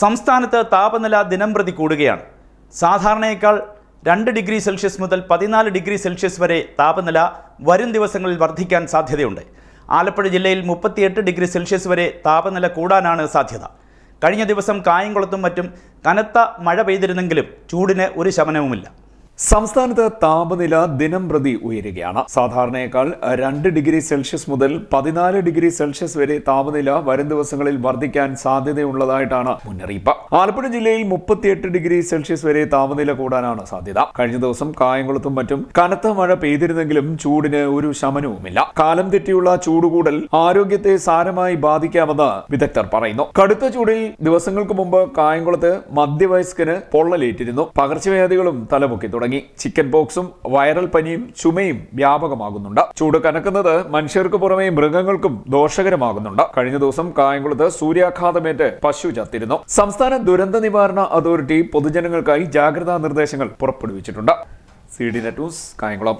സംസ്ഥാനത്ത് താപനില ദിനംപ്രതി കൂടുകയാണ്. സാധാരണയേക്കാൾ രണ്ട് ഡിഗ്രി സെൽഷ്യസ് മുതൽ പതിനാല് ഡിഗ്രി സെൽഷ്യസ് വരെ താപനില വരും ദിവസങ്ങളിൽ വർദ്ധിക്കാൻ സാധ്യതയുണ്ട്. ആലപ്പുഴ ജില്ലയിൽ മുപ്പത്തിയെട്ട് ഡിഗ്രി സെൽഷ്യസ് വരെ താപനില കൂടാനാണ് സാധ്യത. കഴിഞ്ഞ ദിവസം കായംകുളത്തും മറ്റും കനത്ത മഴ പെയ്തിരുന്നെങ്കിലും ചൂടിന് ഒരു ശമനവുമില്ല. സംസ്ഥാനത്ത് താപനില ദിനം പ്രതി ഉയരുകയാണ്. സാധാരണയേക്കാൾ രണ്ട് ഡിഗ്രി സെൽഷ്യസ് മുതൽ പതിനാല് ഡിഗ്രി സെൽഷ്യസ് വരെ താപനില വരും ദിവസങ്ങളിൽ വർദ്ധിക്കാൻ സാധ്യതയുള്ളതായിട്ടാണ് മുന്നറിയിപ്പ്. ആലപ്പുഴ ജില്ലയിൽ മുപ്പത്തിയെട്ട് ഡിഗ്രി സെൽഷ്യസ് വരെ താപനില കൂടാനാണ് സാധ്യത. കഴിഞ്ഞ ദിവസം കായംകുളത്തും മറ്റും കനത്ത മഴ പെയ്തിരുന്നെങ്കിലും ചൂടിന് ഒരു ശമനവുമില്ല. കാലം തെറ്റിയുള്ള ചൂടുകൂടൽ ആരോഗ്യത്തെ സാരമായി ബാധിക്കാമെന്ന് വിദഗ്ധർ പറയുന്നു. കടുത്ത ചൂടിൽ ദിവസങ്ങൾക്ക് മുമ്പ് കായംകുളത്ത് മധ്യവയസ്കന് പൊള്ളലേറ്റിരുന്നു. പകർച്ചവ്യാധികളും തലപൊക്കി തുടങ്ങി ചിക്കൻ പോക്സും വൈറൽ പനിയും ചുമയും വ്യാപകമാകുന്നുണ്ട്. ചൂട് കനക്കുന്നത് മനുഷ്യർക്ക് പുറമെ മൃഗങ്ങൾക്കും ദോഷകരമാകുന്നുണ്ട്. കഴിഞ്ഞ ദിവസം കായംകുളത്ത് സൂര്യാഘാതമേറ്റ് പശു ചത്തിരുന്നു. സംസ്ഥാന ദുരന്ത നിവാരണ അതോറിറ്റി പൊതുജനങ്ങൾക്കായി ജാഗ്രതാ നിർദ്ദേശങ്ങൾ പുറപ്പെടുവിച്ചിട്ടുണ്ട്. C D net news Kayamkulam.